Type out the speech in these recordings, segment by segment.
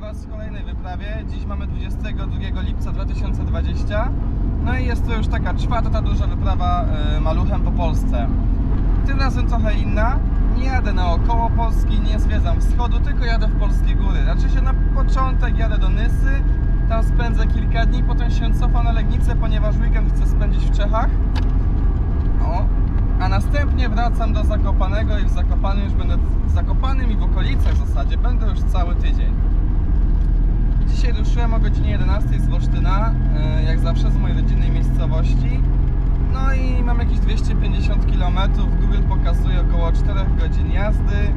Was w kolejnej wyprawie. Dziś mamy 22 lipca 2020. No i jest to już taka czwarta duża wyprawa y, maluchem po Polsce. Tym razem trochę inna. Nie jadę naokoło Polski, nie zwiedzam wschodu, tylko jadę w polskie góry. Znaczy się na początek jadę do Nysy, tam spędzę kilka dni, potem się cofam na Legnicę, ponieważ weekend chcę spędzić w Czechach. O, a następnie wracam do Zakopanego i w Zakopanym już będę w Zakopanym i w okolicach w zasadzie będę już cały tydzień. Dzisiaj ruszyłem o godzinie 11 z Wolsztyna, e, jak zawsze z mojej rodzinnej miejscowości. No i mam jakieś 250 km, Google pokazuje około 4 godzin jazdy,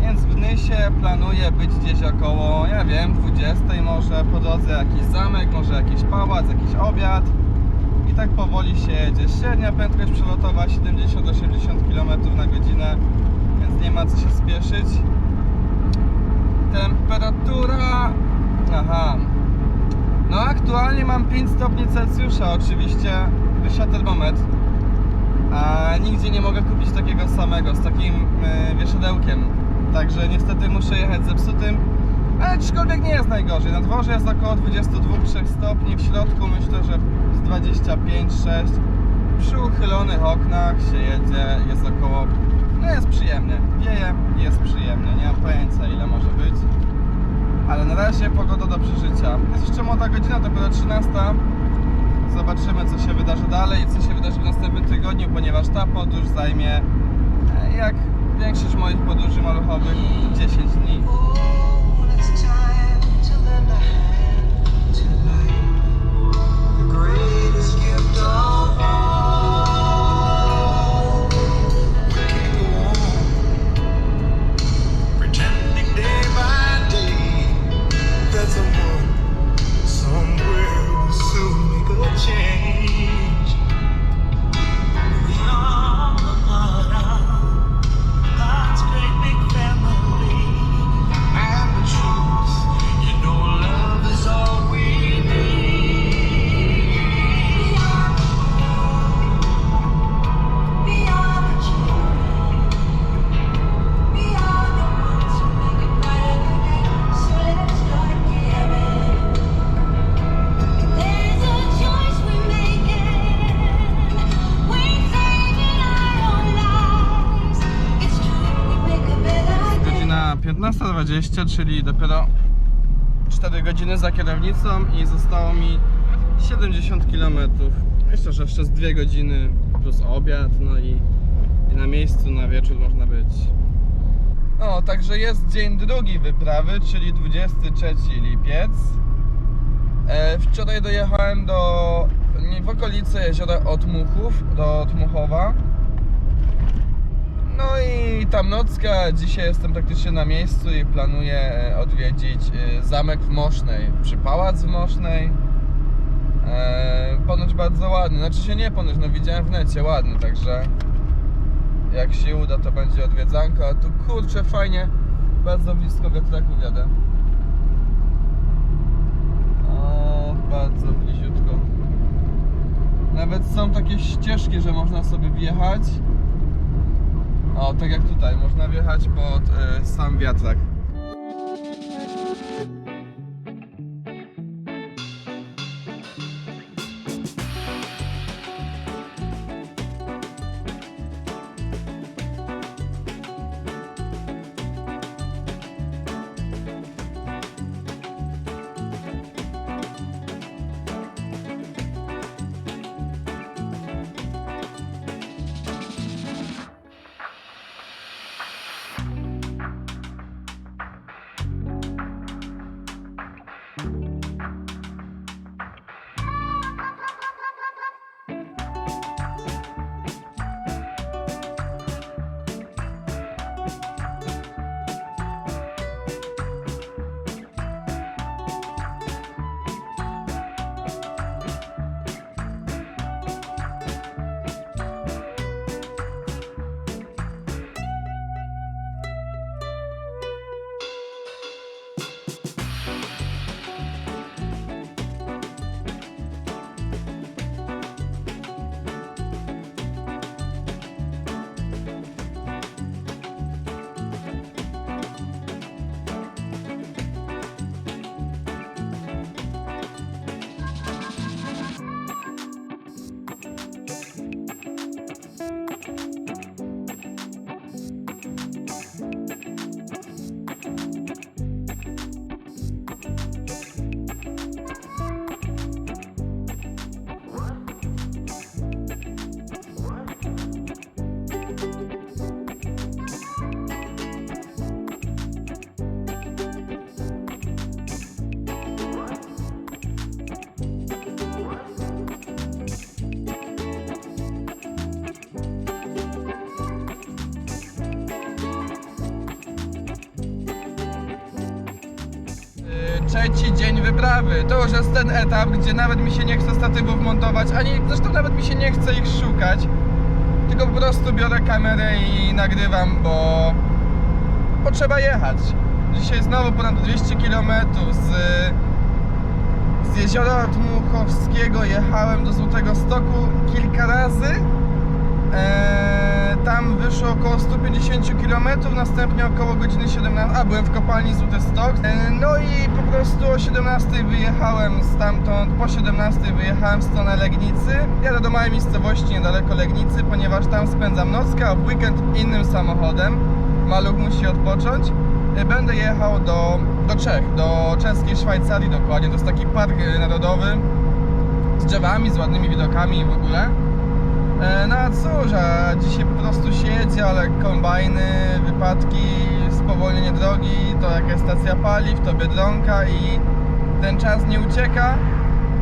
więc w Nysie planuję być gdzieś około, ja wiem, 20 może, po drodze jakiś zamek, może jakiś pałac, jakiś obiad. I tak powoli się jedzie. Średnia prędkość przelotowa 70-80 km na godzinę, więc nie ma co się spieszyć. Temperatura. Aha. No aktualnie mam 5 stopni Celsjusza, oczywiście wysiadł termometr. A nigdzie nie mogę kupić takiego samego, z takim yy, wieszadełkiem. Także niestety muszę jechać zepsutym. Ale aczkolwiek nie jest najgorzej. Na dworze jest około 22-3 stopni, w środku myślę, że z 25-6. Przy uchylonych oknach się jedzie, jest około. No jest przyjemnie. Wieje, jest przyjemnie. Nie mam pojęcia ile może być. Ale na razie pogoda do przeżycia. Jest jeszcze młoda godzina, dopiero 13. Zobaczymy co się wydarzy dalej i co się wydarzy w następnym tygodniu, ponieważ ta podróż zajmie e, jak większość moich podróży maluchowych 10 dni. 15.20, czyli dopiero 4 godziny za kierownicą i zostało mi 70 km. Myślę, że jeszcze z 2 godziny plus obiad, no i, i na miejscu na wieczór można być. O, także jest dzień drugi wyprawy, czyli 23 lipiec. E, wczoraj dojechałem do w okolice jeziora Otmuchów, do Otmuchowa. No i tam nocka, dzisiaj jestem praktycznie na miejscu i planuję e, odwiedzić e, zamek w Mosznej, czy pałac w Mosznej. E, ponoć bardzo ładny, znaczy się nie ponoć, no widziałem w necie, ładny, także jak się uda to będzie odwiedzanko, a tu kurczę fajnie, bardzo blisko wiatraków jadę. O, bardzo bliziutko. Nawet są takie ścieżki, że można sobie wjechać. O, tak jak tutaj, można wjechać pod y, sam wiatrak. Trzeci dzień wyprawy. To już jest ten etap, gdzie nawet mi się nie chce statywów montować, ani zresztą nawet mi się nie chce ich szukać. Tylko po prostu biorę kamerę i nagrywam, bo, bo trzeba jechać. Dzisiaj znowu ponad 200 km z, z jeziora Dmuchowskiego jechałem do Złotego Stoku kilka razy. Eee, tam wyszło około 150 km, następnie około godziny 17. A byłem w kopalni Złoty Stok. Eee, no i po prostu o 17 wyjechałem stamtąd, po 17 wyjechałem w stronę Legnicy. Jadę do małej miejscowości niedaleko Legnicy, ponieważ tam spędzam nockę, a w weekend innym samochodem. Maluch musi odpocząć. Eee, Będę jechał do, do Czech, do czeskiej Szwajcarii dokładnie. To jest taki park e, narodowy z drzewami, z ładnymi widokami i w ogóle. E, No a cóż, a dzisiaj po prostu jedzie, ale kombajny, wypadki, spowolnienie drogi, to jakaś stacja paliw, to Biedronka i ten czas nie ucieka.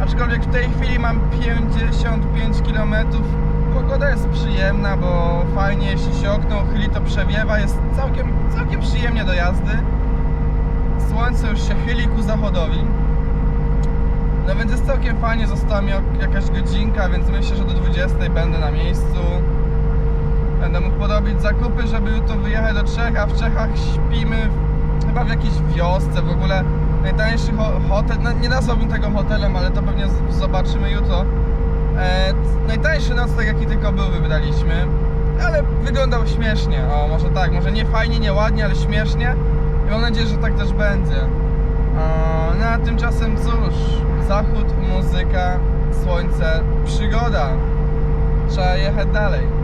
Aczkolwiek w tej chwili mam 55 km. Pogoda jest przyjemna, bo fajnie, jeśli się okno uchyli, to przewiewa, jest całkiem, całkiem przyjemnie do jazdy. Słońce już się chyli ku zachodowi. No więc jest całkiem fajnie, została mi jakaś godzinka, więc myślę, że do 20 będę na miejscu. Będę mógł porobić zakupy, żeby jutro wyjechać do Czech, a w Czechach śpimy chyba w jakiejś wiosce w ogóle. Najtańszy ho- hotel, no, nie nazwałbym tego hotelem, ale to pewnie zobaczymy jutro. E, najtańszy nocleg jaki tylko był wybraliśmy, ale wyglądał śmiesznie. O, może tak, może nie fajnie, nie ładnie, ale śmiesznie. I mam nadzieję, że tak też będzie. No a tymczasem cóż, zachód, muzyka, słońce, przygoda. Trzeba jechać dalej.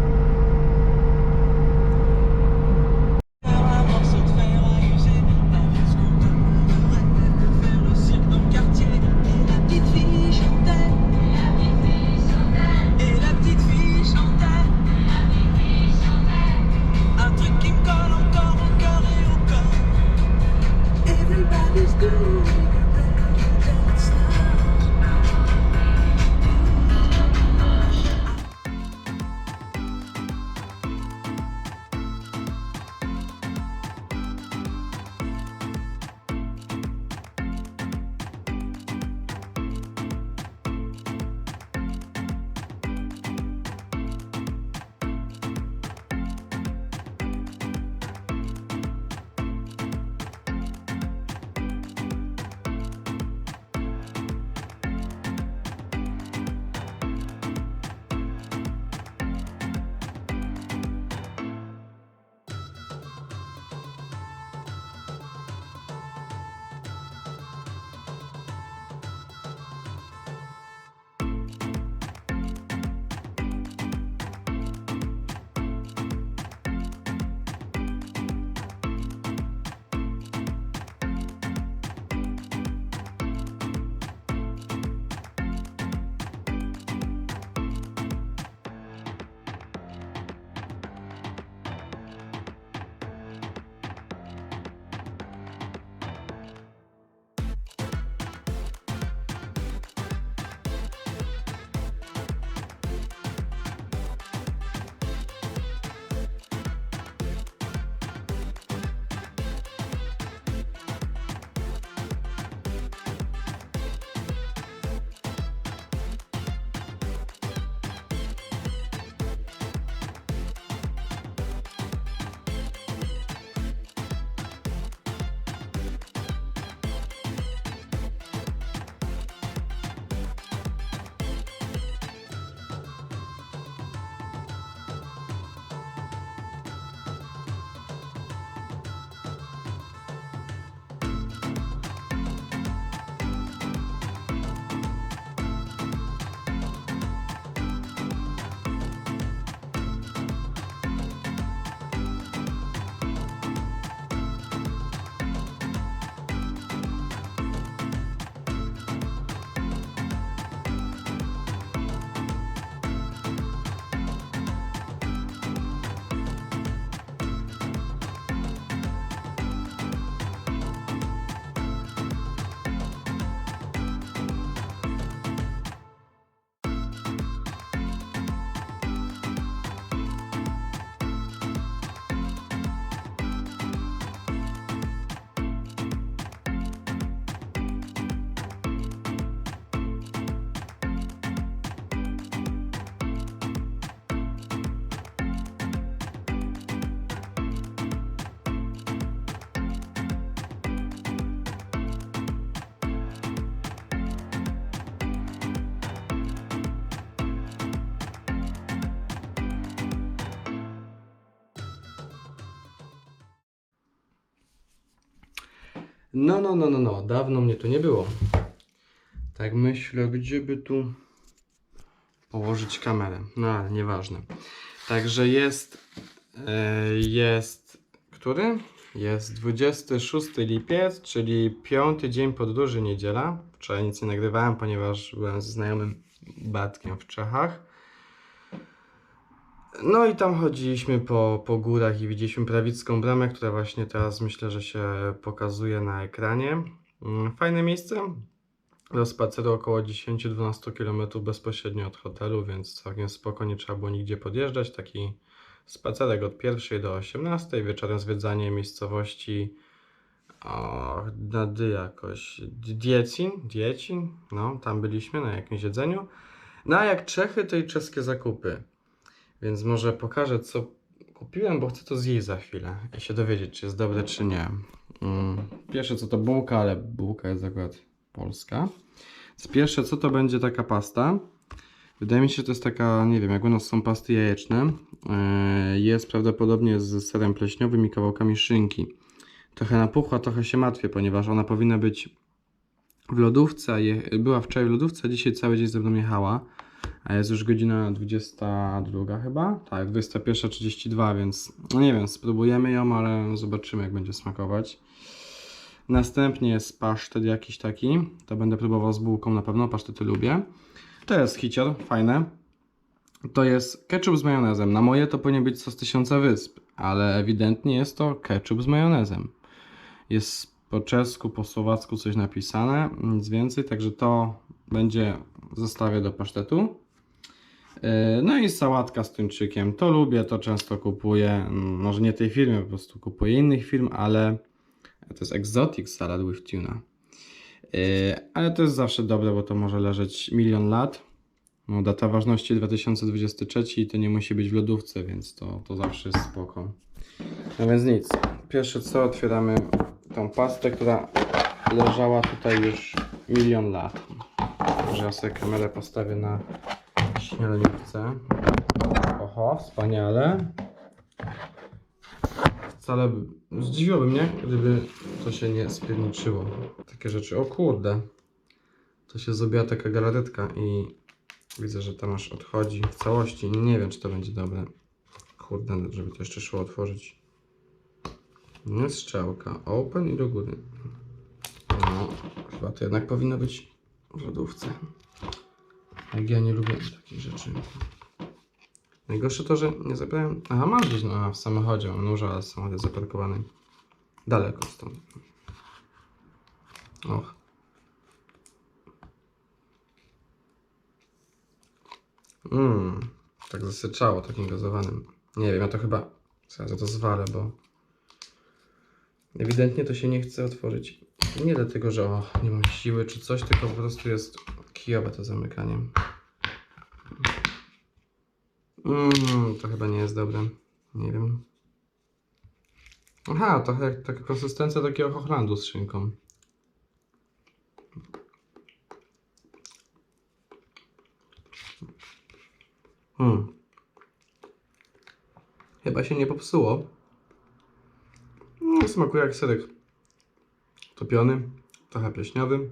No, no, no, no, no, dawno mnie tu nie było. Tak myślę, gdzie by tu położyć kamerę. No, ale nieważne. Także jest, e, jest, który? Jest 26 lipiec, czyli piąty dzień podróży, niedziela. Wczoraj nic nie nagrywałem, ponieważ byłem ze znajomym Batkiem w Czechach. No i tam chodziliśmy po, po górach i widzieliśmy prawicką bramę, która właśnie teraz myślę, że się pokazuje na ekranie. Mm, Fajne miejsce. Do spaceru około 10-12 km bezpośrednio od hotelu, więc całkiem spoko, nie trzeba było nigdzie podjeżdżać. Taki spacerek od 1 do 18, wieczorem zwiedzanie miejscowości o, jakoś, Diecin, Diecin, no tam byliśmy na jakimś jedzeniu. No a jak Czechy, to i czeskie zakupy. Więc może pokażę, co kupiłem, bo chcę to zjeść za chwilę i się dowiedzieć, czy jest dobre, czy nie. Mm. Pierwsze co to bułka, ale bułka jest akurat polska. Więc pierwsze co to będzie taka pasta. Wydaje mi się, że to jest taka, nie wiem, jak u nas są pasty jajeczne. Yy, Jest prawdopodobnie z serem pleśniowym i kawałkami szynki. Trochę napuchła, trochę się martwię, ponieważ ona powinna być w lodówce, była wczoraj w lodówce, dzisiaj cały dzień ze mną jechała. A jest już godzina 22 chyba? Tak, 21.32, więc no nie wiem, spróbujemy ją, ale zobaczymy jak będzie smakować. Następnie jest pasztet jakiś taki. To będę próbował z bułką na pewno, pasztety lubię. To jest hicior, fajne. To jest ketchup z majonezem. Na moje to powinien być sos tysiąca wysp, ale ewidentnie jest to ketchup z majonezem. Jest po czesku, po słowacku coś napisane, nic więcej, także to będzie zostawię do pasztetu. Yy, No i sałatka z tuńczykiem. To lubię, to często kupuję. Może nie tej firmy, po prostu kupuję innych firm, ale to jest Exotic Salad with Tuna. Yy, Ale to jest zawsze dobre, bo to może leżeć milion lat. No, data ważności 2023 i to nie musi być w lodówce, więc to, to zawsze jest spoko. No więc nic. Pierwsze co, otwieramy tą pastę, która leżała tutaj już milion lat. Może ja sobie kamerę postawię na śmielniówce. Oho, wspaniale. Wcale by- zdziwiłoby mnie, gdyby to się nie spierniczyło. Takie rzeczy. O kurde. To się zrobiła taka galaretka i widzę, że tam aż odchodzi w całości. Nie wiem, czy to będzie dobre. Kurde, żeby to jeszcze szło otworzyć. Nie strzałka. Open i do góry. No, chyba to jednak powinno być w lodówce. Jak ja nie lubię takich rzeczy. Najgorsze to, że nie zabrałem... Aha, mam gdzieś no, w samochodzie. Mam nóż, ale samochód zaparkowany daleko stąd. Och. Mmm, tak zasyczało takim gazowanym. Nie wiem, ja to chyba... Zaraz ja to zwalę, bo... Ewidentnie to się nie chce otworzyć. Nie dlatego, że o, nie mam siły czy coś, tylko po prostu jest kijowe to zamykanie. Mm, to chyba nie jest dobre. Nie wiem. Aha, to jak taka konsystencja takiego hochlandu z szynką. Hmm. Chyba się nie popsuło. Mm, smakuje jak serek topiony, trochę pleśniowy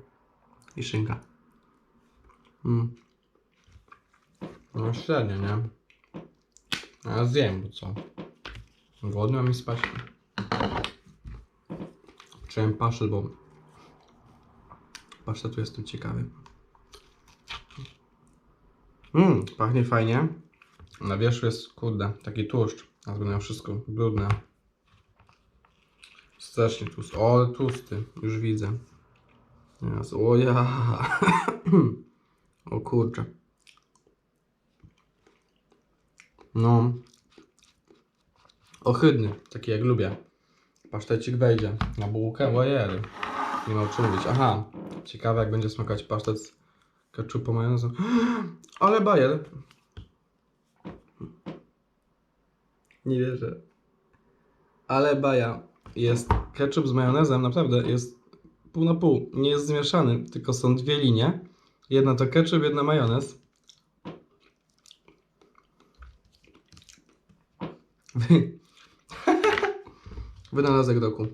i szynka. Mm. No średnio, nie? A ja zjem, bo co? Głodny mam i spać. Czułem paszel, bo pasztetu jestem ciekawy. Mmm, pachnie fajnie. Na wierzchu jest, kurde, taki tłuszcz. A wszystko brudne. Strasznie tłusty. O, tłusty. Już widzę. Jezu, o ja. o kurczę. No. Ohydny, taki jak lubię. Pasztecik wejdzie na bułkę, ojej. Nie ma o czym mówić. Aha, ciekawe jak będzie smakować pasztet z ketchupu majonezu. Ale bajer. Nie wierzę. Ale baja. Jest ketchup z majonezem, naprawdę jest pół na pół. Nie jest zmieszany, tylko są dwie linie. Jedna to ketchup, jedna majonez. Wynalazek roku.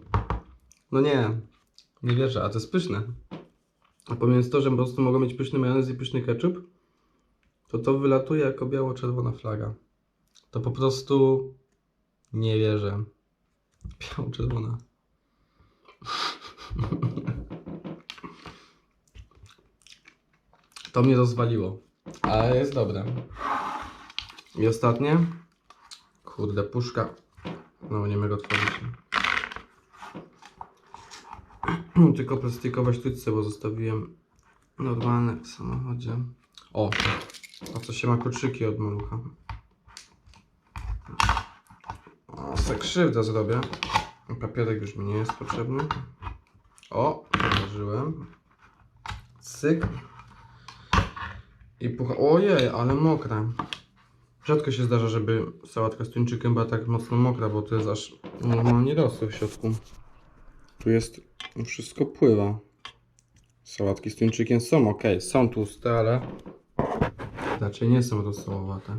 No nie. Nie wierzę, a to jest pyszne. A pomiędzy to, że po prostu mogą mieć pyszny majonez i pyszny ketchup, to to wylatuje jako biało-czerwona flaga. To po prostu nie wierzę. Biało-czerwona. To mnie rozwaliło. Ale jest dobre. I ostatnie. Kurde, puszka. No, nie mogę otworzyć. Tylko plastikowe sztućce, bo zostawiłem normalne w samochodzie. O, a co się ma kluczyki od malucha. O, se krzywdę zrobię. Papierek już mi nie jest potrzebny. O, założyłem. Cyk. I pucha. Ojej, ale mokra. Rzadko się zdarza, żeby sałatka z tuńczykiem była tak mocno mokra, bo to jest aż normalnie rosół w środku. Tu jest, wszystko pływa. Sałatki z tuńczykiem są ok, są tłuste, ale raczej nie są rosołowate.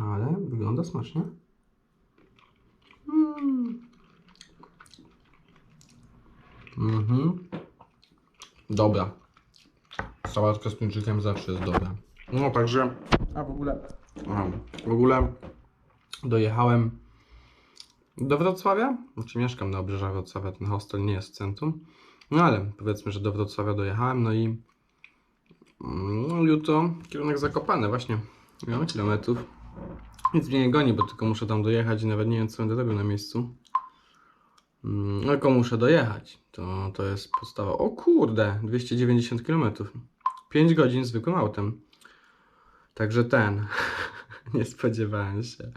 Ale wygląda smacznie. Mm. Mhm. Dobra. Sałatka z tuńczykiem zawsze jest dobra. No także, a w ogóle, aha, w ogóle dojechałem do Wrocławia. Znaczy mieszkam na obrzeżach Wrocławia, ten hostel nie jest w centrum. No ale powiedzmy, że do Wrocławia dojechałem, no i mm, no, jutro kierunek Zakopane właśnie. Ile kilometrów. Nic mnie nie goni, bo tylko muszę tam dojechać i nawet nie wiem co będę robił na miejscu. Mm, tylko muszę dojechać. To, to jest podstawa. O kurde, 290 km. 5 godzin zwykłym autem. Także ten. nie spodziewałem się.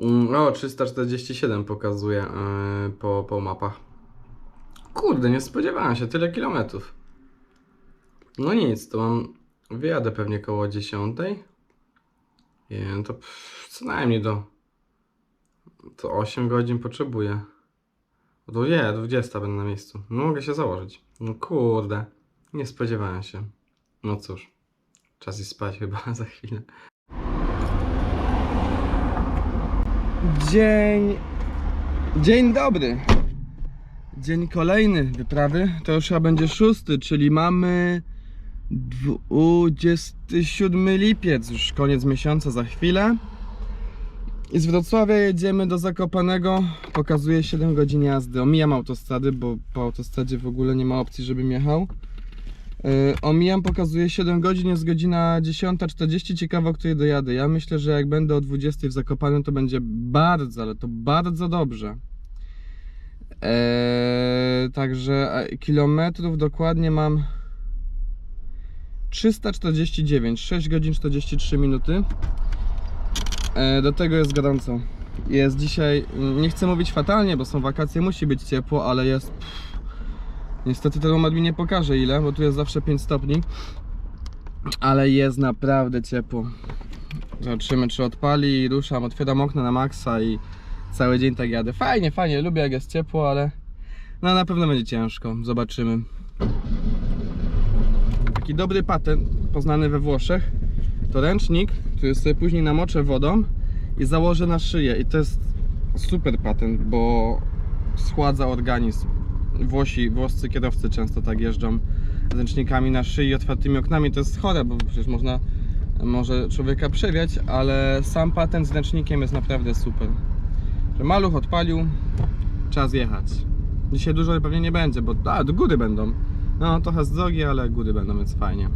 Mm, O, 347 pokazuje yy, po, po mapach. Kurde, nie spodziewałem się, tyle kilometrów. No nic, to mam. Wyjadę pewnie koło 10. Nie, no to co najmniej do. To 8 godzin potrzebuję. No nie, 20 będę na miejscu. No mogę się założyć. No kurde, nie spodziewałem się. No cóż, czas i spać chyba za chwilę. Dzień. Dzień dobry. Dzień kolejny wyprawy. To już chyba będzie szósty, czyli mamy 27 lipiec, już koniec miesiąca za chwilę. I z Wrocławia jedziemy do Zakopanego. Pokazuje 7 godzin jazdy. Omijam autostrady, bo po autostradzie w ogóle nie ma opcji, żebym jechał. Yy, omijam, pokazuje 7 godzin, jest godzina 10.40, ciekawe o której dojadę. Ja myślę, że jak będę o 20 w Zakopanem, to będzie bardzo, ale to bardzo dobrze. Eee, także e, kilometrów dokładnie mam 349, 6 godzin 43 minuty. E, do tego jest gorąco. Jest dzisiaj, nie chcę mówić fatalnie, bo są wakacje, musi być ciepło, ale jest. Pff, niestety termometr mi nie pokaże ile, bo tu jest zawsze 5 stopni. Ale jest naprawdę ciepło. Zobaczymy, czy odpali ruszam. Otwieram okno na maksa i cały dzień tak jadę. Fajnie, fajnie, lubię jak jest ciepło, ale no na pewno będzie ciężko. Zobaczymy. Taki dobry patent poznany we Włoszech to ręcznik, który sobie później namoczę wodą i założę na szyję. I to jest super patent, bo schładza organizm. Włosi, włoscy kierowcy często tak jeżdżą z ręcznikami na szyi i otwartymi oknami. To jest chore, bo przecież można może człowieka przewiać, ale sam patent z ręcznikiem jest naprawdę super. Że maluch odpalił, czas jechać. Dzisiaj dużo pewnie nie będzie, bo a, do góry będą. No trochę z drogi, ale góry będą, więc fajnie.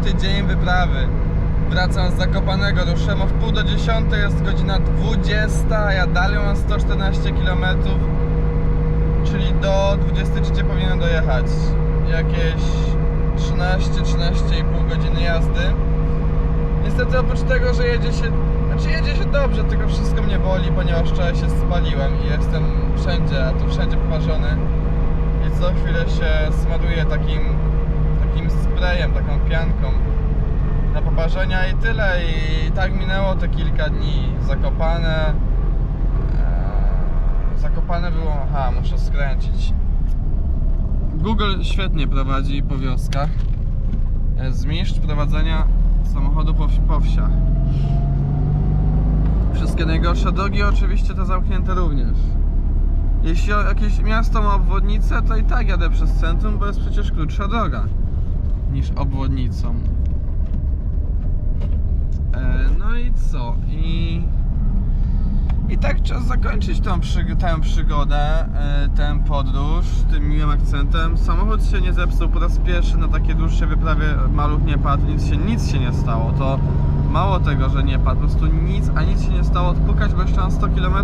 Dziesiąty dzień wyprawy. Wracam z Zakopanego, ruszyłem o w pół do dziesiątej, jest godzina 20, a ja dalej mam 114 km, czyli do 23 powinienem dojechać. Jakieś 13-13,5 godziny jazdy. Niestety oprócz tego, że jedzie się, znaczy jedzie się dobrze, tylko wszystko mnie boli, ponieważ wczoraj się spaliłem i jestem wszędzie, a tu wszędzie poparzony i co chwilę się smaruję takim, takim sprayem, taką pianką na poparzenia i tyle. I tak minęło te kilka dni. Zakopane eee, zakopane było, aha muszę skręcić. Google świetnie prowadzi po wioskach. Jest mistrz prowadzenia samochodu po, po wsiach. Wszystkie najgorsze drogi oczywiście te zamknięte również. Jeśli jakieś miasto ma obwodnicę, to i tak jadę przez centrum, bo jest przecież krótsza droga niż obwodnicą. E, no i co? I, i tak czas zakończyć tą, przyg- tę przygodę, e, tę podróż tym miłym akcentem. Samochód się nie zepsuł po raz pierwszy na takiej dłuższej wyprawie. Maluch nie padł, nic się, nic się nie stało. To mało tego, że nie padł, po prostu nic, a nic się nie stało. Odpukać go jeszcze na 100 km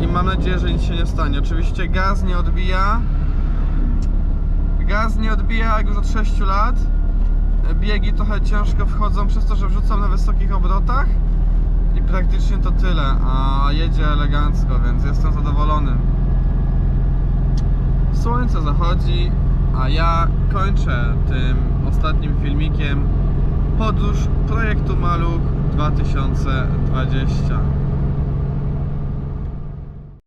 i mam nadzieję, że nic się nie stanie. Oczywiście gaz nie odbija. Gaz nie odbija jak już od 6 lat. Biegi trochę ciężko wchodzą przez to, że wrzucam na wysokich obrotach. I praktycznie to tyle, a jedzie elegancko, więc jestem zadowolony. Słońce zachodzi, a ja kończę tym ostatnim filmikiem podróż projektu Maluch 2020.